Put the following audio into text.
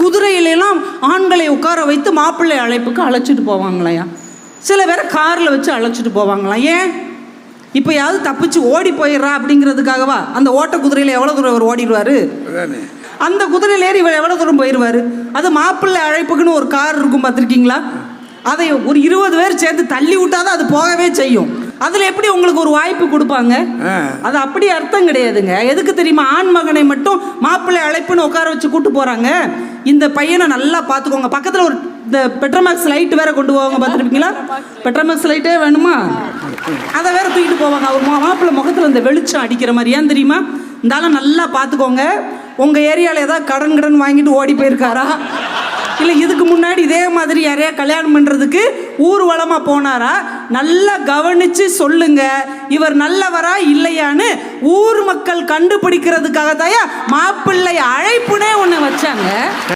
குதிரையிலெல்லாம் ஆண்களை உட்கார வைத்து மாப்பிள்ளை அழைப்புக்கு அழைச்சிட்டு போவாங்களையா? சில பேரை காரில் வச்சு அழைச்சிட்டு போவாங்களாம். ஏன்? இப்போ யாவது தப்பிச்சு ஓடி போயிடுறா அப்படிங்கிறதுக்காகவா? அந்த ஓட்ட குதிரையில் எவ்வளோ தூரம் அவர் ஓடிடுவார்? அந்த குதிரையில் ஏறி இவர் எவ்வளோ தூரம் போயிடுவார்? அது மாப்பிள்ளை அழைப்புக்குன்னு ஒரு கார் இருக்கும் பார்த்துருக்கீங்களா? அதை ஒரு இருபது பேர் சேர்ந்து தள்ளி விட்டாதான் அது போகவே செய்யும். அதில் எப்படி உங்களுக்கு ஒரு வாய்ப்பு கொடுப்பாங்க? அது அப்படி அர்த்தம் கிடையாதுங்க. எதுக்கு தெரியுமா? ஆண் மகனை மட்டும் மாப்பிள்ளை அழைப்புன்னு உட்கார வச்சு கூட்டு போறாங்க. இந்த பையனை நல்லா பார்த்துக்கோங்க. பக்கத்தில் ஒரு இந்த பெட்ரோமேக்ஸ் லைட் வேற கொண்டு போவாங்க பார்த்துருப்பீங்களா? பெட்ரோமேக்ஸ் லைட்டே வேணுமா? அதை வேற தூக்கிட்டு போவாங்க. அவர் மாப்பிள்ளை முகத்தில் இந்த வெளிச்சம் அடிக்கிற மாதிரி. ஏன் தெரியுமா? இருந்தாலும் நல்லா பார்த்துக்கோங்க. உங்கள் ஏரியாவில் ஏதாவது கடன் கடன் வாங்கிட்டு ஓடி போயிருக்காரா? இல்லை இதுக்கு முன்னாடி இதே மாதிரி யாரையா கல்யாணம் பண்ணுறதுக்கு ஊர்வலமாக போனாரா? நல்லா கவனித்து சொல்லுங்க. இவர் நல்லவரா இல்லையான்னு ஊர் மக்கள் கண்டுபிடிக்கிறதுக்காக தாயா மாப்பிள்ளை அழைப்பு né?